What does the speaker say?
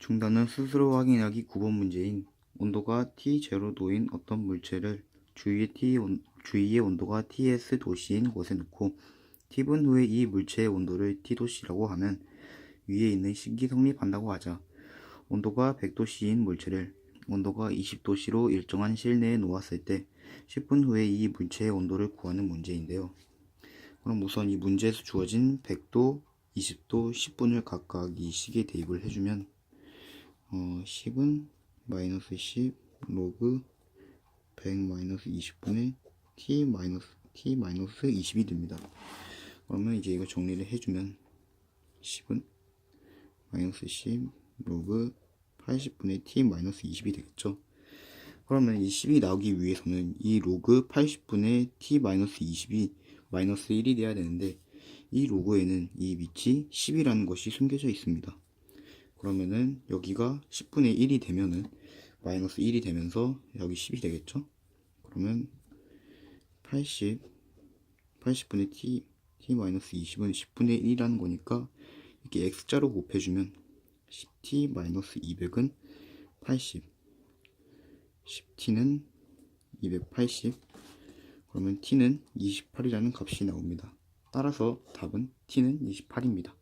중단은 스스로 확인하기 9번 문제인 온도가 T0도인 어떤 물체를 주위의, T 온, 주위의 온도가 TS 도씨인 곳에 놓고 T분 후에 이 물체의 온도를 T도씨라고 하면 위에 있는 식이 성립한다고 하자. 온도가 100도씨인 물체를 온도가 20도씨로 일정한 실내에 놓았을 때 10분 후에 이 물체의 온도를 구하는 문제인데요. 그럼 우선 이 문제에서 주어진 100도, 20도, 10분을 각각 이 식에 대입을 해주면 어, 10은 마이너스 10 로그 100 마이너스 20분의 t 마이너스 t 마이너스 20이 됩니다. 그러면 이제 이거 정리를 해주면 10은 마이너스 10 로그 80분의 t 마이너스 20이 되겠죠. 그러면 이 10이 나오기 위해서는 이 로그 80분의 t 마이너스 20이 마이너스 1이 돼야 되는데 이 로그에는 이 밑이 10이라는 것이 숨겨져 있습니다. 그러면은 여기가 10분의 1이 되면은 마이너스 1이 되면서 여기 10이 되겠죠? 그러면 80 80분의 t t 마이너스 20은 10분의 1이라는 거니까 이렇게 x자로 곱해주면 10t 마이너스 200은 80 10t는 280 그러면 t는 28이라는 값이 나옵니다. 따라서 답은 t는 28입니다.